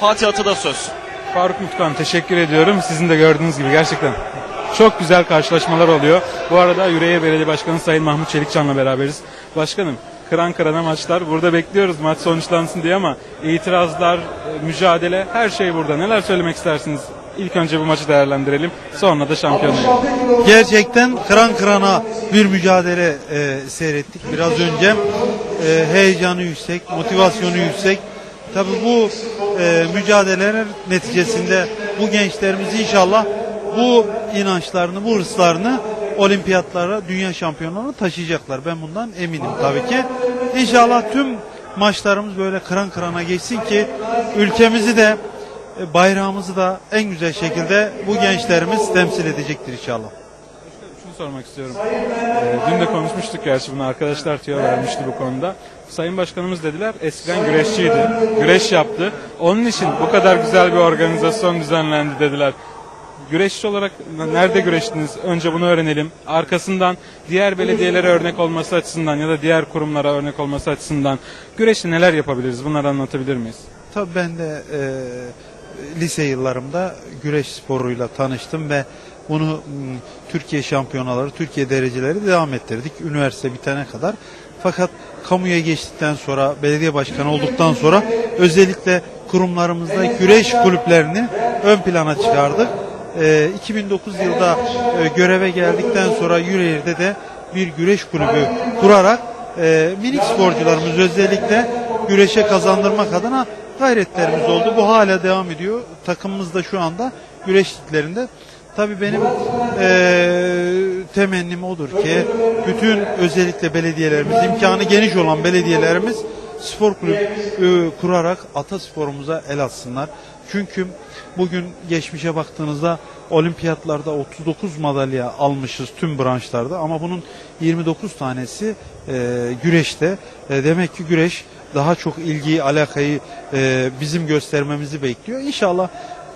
Fatih Ata'da söz. Faruk Mutkan teşekkür ediyorum. Sizin de gördüğünüz gibi gerçekten çok güzel karşılaşmalar oluyor. Bu arada Yüreğir Belediye Başkanı Sayın Mahmut Çelikcan'la beraberiz. Başkanım kıran kırana maçlar. Burada bekliyoruz maç sonuçlansın diye ama itirazlar, e, mücadele her şey burada. Neler söylemek istersiniz? İlk önce bu maçı değerlendirelim. Sonra da şampiyonluğu. Gerçekten kıran kırana bir mücadele e, seyrettik biraz önce. E, heyecanı yüksek, motivasyonu yüksek. Tabi bu e, mücadeleler neticesinde bu gençlerimiz inşallah bu inançlarını, bu hırslarını olimpiyatlara, dünya şampiyonlarına taşıyacaklar. Ben bundan eminim tabii ki. İnşallah tüm maçlarımız böyle kıran kırana geçsin ki ülkemizi de e, bayrağımızı da en güzel şekilde bu gençlerimiz temsil edecektir inşallah. Sormak istiyorum. Ee, dün de konuşmuştuk gerçi bunu arkadaşlar tüyo vermişti bu konuda. Sayın Başkanımız dediler eskiden güreşçiydi. Güreş yaptı. Onun için bu kadar güzel bir organizasyon düzenlendi dediler. Güreşçi olarak nerede güreştiniz? Önce bunu öğrenelim. Arkasından diğer belediyelere örnek olması açısından ya da diğer kurumlara örnek olması açısından güreşte neler yapabiliriz? Bunları anlatabilir miyiz? Tabii ben de e, lise yıllarımda güreş sporuyla tanıştım ve bunu m, Türkiye şampiyonaları, Türkiye dereceleri devam ettirdik üniversite bitene kadar. Fakat kamuya geçtikten sonra, belediye başkanı olduktan sonra özellikle kurumlarımızda güreş kulüplerini ön plana çıkardık. E, 2009 yılda e, göreve geldikten sonra Yüreğir'de de bir güreş kulübü kurarak e, minik sporcularımız özellikle güreşe kazandırmak adına gayretlerimiz oldu. Bu hala devam ediyor. Takımımız da şu anda güreş liglerinde. Tabii benim eee temennim odur ki bütün özellikle belediyelerimiz, imkanı geniş olan belediyelerimiz spor kulübü e, kurarak atasporumuza el atsınlar. Çünkü bugün geçmişe baktığınızda olimpiyatlarda 39 madalya almışız tüm branşlarda ama bunun 29 tanesi e, güreşte. E, demek ki güreş daha çok ilgiyi, alakayı e, bizim göstermemizi bekliyor. İnşallah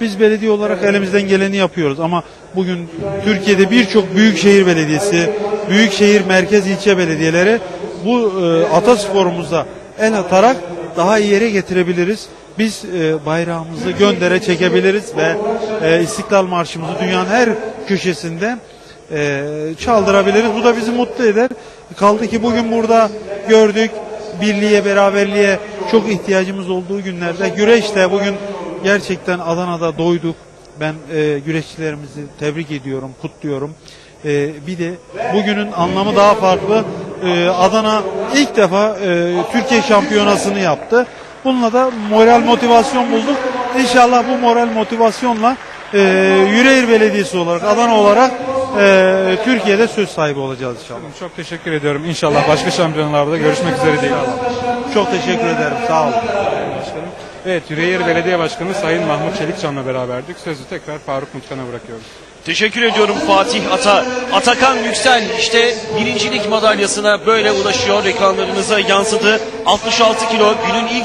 biz belediye olarak elimizden geleni yapıyoruz ama bugün Türkiye'de birçok büyükşehir belediyesi, büyükşehir merkez ilçe belediyeleri bu e, atasporumuza el atarak daha iyi yere getirebiliriz. Biz e, bayrağımızı göndere çekebiliriz ve e, İstiklal Marşımızı dünyanın her köşesinde e, çaldırabiliriz. Bu da bizi mutlu eder. Kaldı ki bugün burada gördük birliğe, beraberliğe çok ihtiyacımız olduğu günlerde güreşte bugün gerçekten Adana'da doyduk. Ben e, güreşçilerimizi tebrik ediyorum, kutluyorum. E, bir de bugünün anlamı daha farklı. E, Adana ilk defa e, Türkiye şampiyonasını yaptı. Bununla da moral motivasyon bulduk. İnşallah bu moral motivasyonla e, Yüreğir Belediyesi olarak, Adana olarak e, Türkiye'de söz sahibi olacağız inşallah. Çok teşekkür ediyorum. İnşallah başka şampiyonlarda görüşmek üzere diyelim. Çok teşekkür ederim. Sağ olun. Evet, Yüreğir Belediye Başkanı Sayın Mahmut Çelikcan'la beraberdik. Sözü tekrar Faruk Mutkan'a bırakıyoruz. Teşekkür ediyorum Fatih Ata. Atakan Yüksel işte birincilik madalyasına böyle ulaşıyor. Ekranlarınıza yansıdı. 66 kilo günün ilk